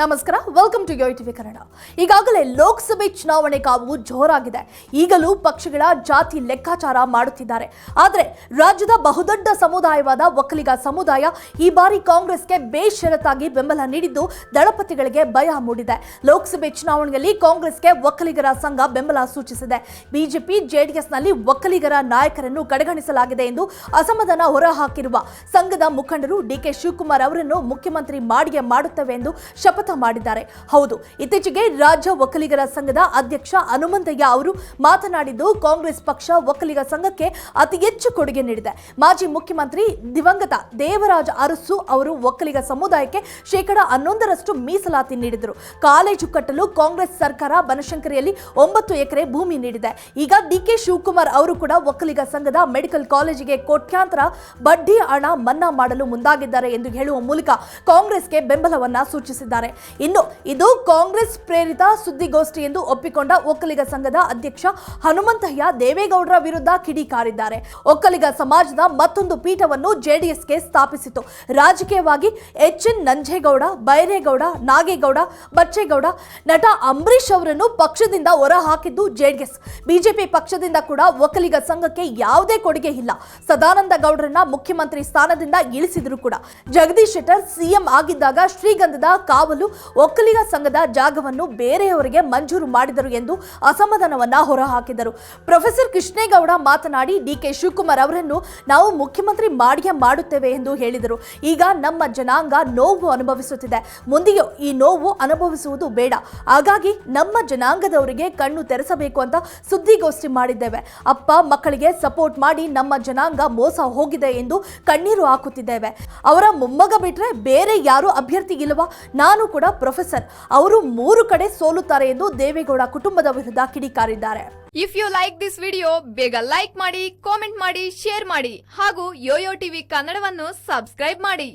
ನಮಸ್ಕಾರ welcome to Yo TV Kannada ಈಗಾಗಲೇ ಲೋಕಸಭೆ ಚುನಾವಣೆ ಕಾವು ಜೋರಾಗಿದೆ. ಈಗಲೂ ಪಕ್ಷಗಳ ಜಾತಿ ಲೆಕ್ಕಾಚಾರ ಮಾಡುತ್ತಿದ್ದಾರೆ. ಆದರೆ ರಾಜ್ಯದ ಬಹುದೊಡ್ಡ ಸಮುದಾಯವಾದ ಒಕ್ಕಲಿಗ ಸಮುದಾಯ ಈ ಬಾರಿ ಕಾಂಗ್ರೆಸ್ಗೆ ಬೇಷರತ್ತಾಗಿ ಬೆಂಬಲ ನೀಡಿದ್ದು ದಳಪತಿಗಳಿಗೆ ಭಯ ಮೂಡಿದೆ. ಲೋಕಸಭೆ ಚುನಾವಣೆಯಲ್ಲಿ ಕಾಂಗ್ರೆಸ್ಗೆ ಒಕ್ಕಲಿಗರ ಸಂಘ ಬೆಂಬಲ ಸೂಚಿಸಿದೆ. ಬಿಜೆಪಿ, ಜೆಡಿಎಸ್ನಲ್ಲಿ ಒಕ್ಕಲಿಗರ ನಾಯಕರನ್ನು ಕಡೆಗಣಿಸಲಾಗಿದೆ ಎಂದು ಅಸಮಾಧಾನ ಹೊರಹಾಕಿರುವ ಸಂಘದ ಮುಖಂಡರು ಡಿಕೆ ಶಿವಕುಮಾರ್ ಅವರನ್ನು ಮುಖ್ಯಮಂತ್ರಿ ಮಾಡಿಯೇ ಮಾಡುತ್ತವೆ ಎಂದು ಶಪಥ ಮಾಡಿದ್ದಾರೆ. ಹೌದು, ಇತ್ತೀಚೆಗೆ ರಾಜ್ಯ ಒಕ್ಕಲಿಗರ ಸಂಘದ ಅಧ್ಯಕ್ಷ ಹನುಮಂತಯ್ಯ ಅವರು ಮಾತನಾಡಿದ್ದು, ಕಾಂಗ್ರೆಸ್ ಪಕ್ಷ ಒಕ್ಕಲಿಗ ಸಂಘಕ್ಕೆ ಅತಿ ಹೆಚ್ಚು ಕೊಡುಗೆ ನೀಡಿದೆ. ಮಾಜಿ ಮುಖ್ಯಮಂತ್ರಿ ದಿವಂಗತ ದೇವರಾಜ ಅರಸು ಅವರು ಒಕ್ಕಲಿಗ ಸಮುದಾಯಕ್ಕೆ ಶೇಕಡ ಹನ್ನೊಂದರಷ್ಟು ಮೀಸಲಾತಿ ನೀಡಿದರು. ಕಾಲೇಜು ಕಟ್ಟಲು ಕಾಂಗ್ರೆಸ್ ಸರ್ಕಾರ ಬನಶಂಕರಿಯಲ್ಲಿ ಒಂಬತ್ತು ಎಕರೆ ಭೂಮಿ ನೀಡಿದೆ. ಈಗ ಡಿಕೆ ಶಿವಕುಮಾರ್ ಅವರು ಕೂಡ ಒಕ್ಕಲಿಗ ಸಂಘದ ಮೆಡಿಕಲ್ ಕಾಲೇಜಿಗೆ ಕೋಟ್ಯಾಂತರ ಬಡ್ಡಿ ಹಣ ಮನ್ನಾ ಮಾಡಲು ಮುಂದಾಗಿದ್ದಾರೆ ಎಂದು ಹೇಳುವ ಮೂಲಕ ಕಾಂಗ್ರೆಸ್ಗೆ ಬೆಂಬಲವನ್ನ ಸೂಚಿಸಿದ್ದಾರೆ. ಇನ್ನು ಇದು ಕಾಂಗ್ರೆಸ್ ಪ್ರೇರಿತ ಸುದ್ದಿಗೋಷ್ಠಿ ಎಂದು ಒಪ್ಪಿಕೊಂಡ ಒಕ್ಕಲಿಗ ಸಂಘದ ಅಧ್ಯಕ್ಷ ಹನುಮಂತಯ್ಯ ದೇವೇಗೌಡರ ವಿರುದ್ಧ ಕಿಡಿಕಾರಿದ್ದಾರೆ. ಒಕ್ಕಲಿಗ ಸಮಾಜದ ಮತ್ತೊಂದು ಪೀಠವನ್ನು ಜೆಡಿಎಸ್ಗೆ ಸ್ಥಾಪಿಸಿತು. ರಾಜಕೀಯವಾಗಿ ಎಚ್ ಎನ್ ನಂಜೇಗೌಡ, ಬೈರೇಗೌಡ, ನಾಗೇಗೌಡ, ಬಚ್ಚೇಗೌಡ ನಟ ಅಂಬರೀಶ್ ಅವರನ್ನು ಪಕ್ಷದಿಂದ ಹೊರಹಾಕಿದ್ದು ಜೆಡಿಎಸ್. ಬಿಜೆಪಿ ಪಕ್ಷದಿಂದ ಕೂಡ ಒಕ್ಕಲಿಗ ಸಂಘಕ್ಕೆ ಯಾವುದೇ ಕೊಡುಗೆ ಇಲ್ಲ. ಸದಾನಂದ ಗೌಡರನ್ನ ಮುಖ್ಯಮಂತ್ರಿ ಸ್ಥಾನದಿಂದ ಇಳಿಸಿದ್ರು ಕೂಡ. ಜಗದೀಶ್ ಶೆಟ್ಟರ್ ಸಿಎಂ ಆಗಿದ್ದಾಗ ಶ್ರೀಗಂಧದ ಕಾವಲು ಒಕ್ಕಲಿಗ ಸಂಘದ ಜಾಗವನ್ನು ಬೇರೆಯವರಿಗೆ ಮಂಜೂರು ಮಾಡಿದರು ಎಂದು ಅಸಮಾಧಾನವನ್ನ ಹೊರಹಾಕಿದರು. ಪ್ರೊಫೆಸರ್ ಕೃಷ್ಣೇಗೌಡ ಮಾತನಾಡಿ, ಡಿಕೆ ಶಿವಕುಮಾರ್ ಅವರನ್ನು ನಾವು ಮುಖ್ಯಮಂತ್ರಿ ಮಾಡಿಯೇ ಮಾಡುತ್ತೇವೆ ಎಂದು ಹೇಳಿದರು. ಈಗ ನಮ್ಮ ಜನಾಂಗ ನೋವು ಅನುಭವಿಸುತ್ತಿದೆ. ಮುಂದೆಯೂ ಈ ನೋವು ಅನುಭವಿಸುವುದು ಬೇಡ. ಹಾಗಾಗಿ ನಮ್ಮ ಜನಾಂಗದವರಿಗೆ ಕಣ್ಣು ತೆರೆಸಬೇಕು ಅಂತ ಸುದ್ದಿಗೋಷ್ಠಿ ಮಾಡಿದ್ದೇವೆ. ಅಪ್ಪ, ಮಕ್ಕಳಿಗೆ ಸಪೋರ್ಟ್ ಮಾಡಿ ನಮ್ಮ ಜನಾಂಗ ಮೋಸ ಹೋಗಿದೆ ಎಂದು ಕಣ್ಣೀರು ಹಾಕುತ್ತಿದ್ದೇವೆ. ಅವರ ಮೊಮ್ಮಗ ಬಿಟ್ರೆ ಬೇರೆ ಯಾರು ಅಭ್ಯರ್ಥಿ ಇಲ್ಲವಾ? ನಾನು ಕೂಡ ಪ್ರೊಫೆಸರ್. ಅವರು ಮೂರು ಕಡೆ ಸೋಲುತ್ತಾರೆ ಎಂದು ದೇವೇಗೌಡ ಕುಟುಂಬದ ವಿರುದ್ಧ ಕಿಡಿಕಾರಿದ್ದಾರೆ. If you like this video ಬೇಗ ಲೈಕ್ ಮಾಡಿ ಕಾಮೆಂಟ್ ಮಾಡಿ ಶೇರ್ ಮಾಡಿ ಹಾಗೂ ಯೋಯೋ ಟಿವಿ ಕನ್ನಡವನ್ನು ಸಬ್ಸ್ಕ್ರೈಬ್ ಮಾಡಿ.